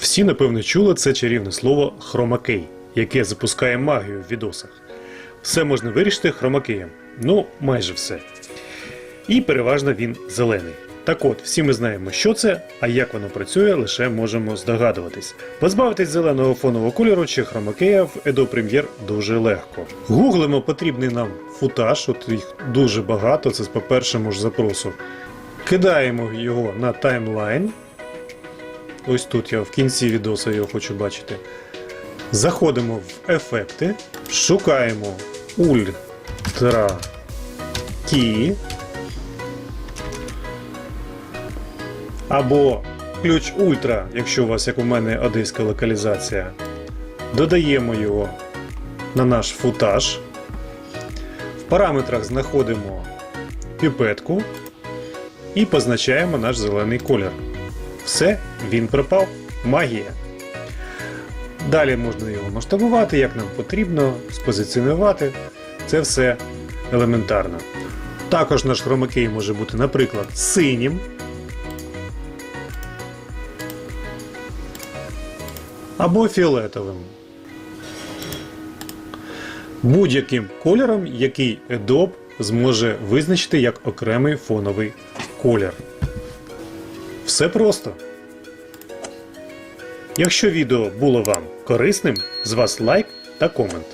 Всі, напевно, чули це чарівне слово хромакей, яке запускає магію в відосах. Все можна вирішити хромакеєм. Ну, майже все. І переважно він зелений. Так от, всі ми знаємо, що це, а як воно працює, лише можемо здогадуватись. Позбавитись зеленого фонового кольору чи хромакея в Adobe Premiere дуже легко. Гуглимо потрібний нам футаж, от їх дуже багато, це по першому ж запросу. Кидаємо його на таймлайн. Ось тут я в кінці відоса його хочу бачити. Заходимо в ефекти, шукаємо Ultra Key або ключ Ультра, якщо у вас, як у мене, одеська локалізація. Додаємо його на наш футаж. В параметрах знаходимо піпетку і позначаємо наш зелений колір. Все, він пропав. Магія. Далі можна його масштабувати, як нам потрібно, спозиціонувати. Це все елементарно. Також наш хромакей може бути, наприклад, синім. Або фіолетовим. Будь-яким кольором, який Adobe зможе визначити як окремий фоновий колір. Все просто. Якщо відео було вам корисним, з вас лайк та комент.